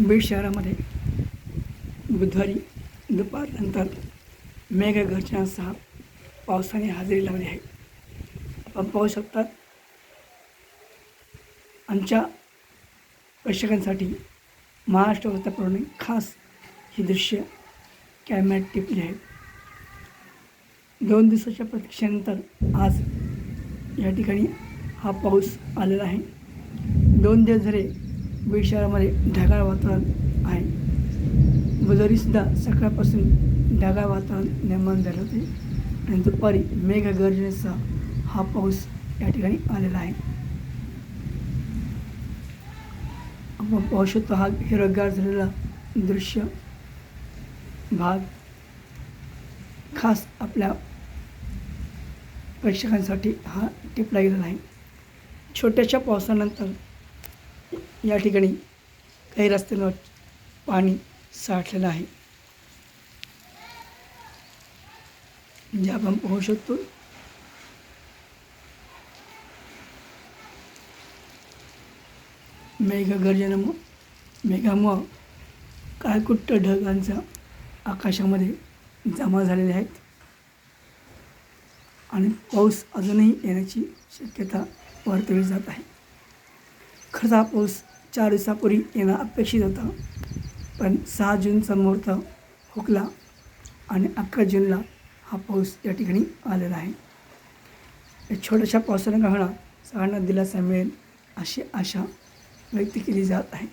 बीड शहरामध्ये बुधवारी दुपारनंतर मेघगर्जनासह पावसाने हजेरी लावली आहे. आपण पाहू शकतात आमच्या प्रेक्षकांसाठी महाराष्ट्र वृत्तप्रमाणे खास ही दृश्य कॅमेऱ्यात टिपली आहेत दोन दिवसाच्या प्रतीक्षेनंतर आज या ठिकाणी हा पाऊस आलेला आहे. दोन दिवस झाले बीड शहरामध्ये ढगाळ वातावरण आहे. बुधवारीसुद्धा सकाळपासून ढगाळ वातावरण निर्माण झाले होते. आणि दुपारी मेघगर्जनेसह हा पाऊस या ठिकाणी आलेला आहे. आपण पाहू शकतो हा हिरवगार झालेला दृश्य भाग. खास आपल्या प्रेक्षकांसाठी हा टिपला गेलेला आहे. छोट्याशा पावसानंतर या ठिकाणी काही रस्त्यांवर पाणी साठलेलं आहे. म्हणजे आपण पाहू शकतो. मेघगर्जनामुळं मेघामुळं काळकुट्ट ढगांचा आकाशामध्ये जमा झालेले आहेत. आणि पाऊस अजूनही येण्याची शक्यता वर्तवली जात आहे. खरं हा पाऊस चार दिवसापूर्वी येणं अपेक्षित होतं. पण सहा जूनचा मुहूर्त हुकला आणि अकरा जूनला हा पाऊस या ठिकाणी आलेला आहे. या छोट्याशा पावसानं का होणार सगळ्यांना दिलासा मिळेल अशी आशा व्यक्त केली जात आहे.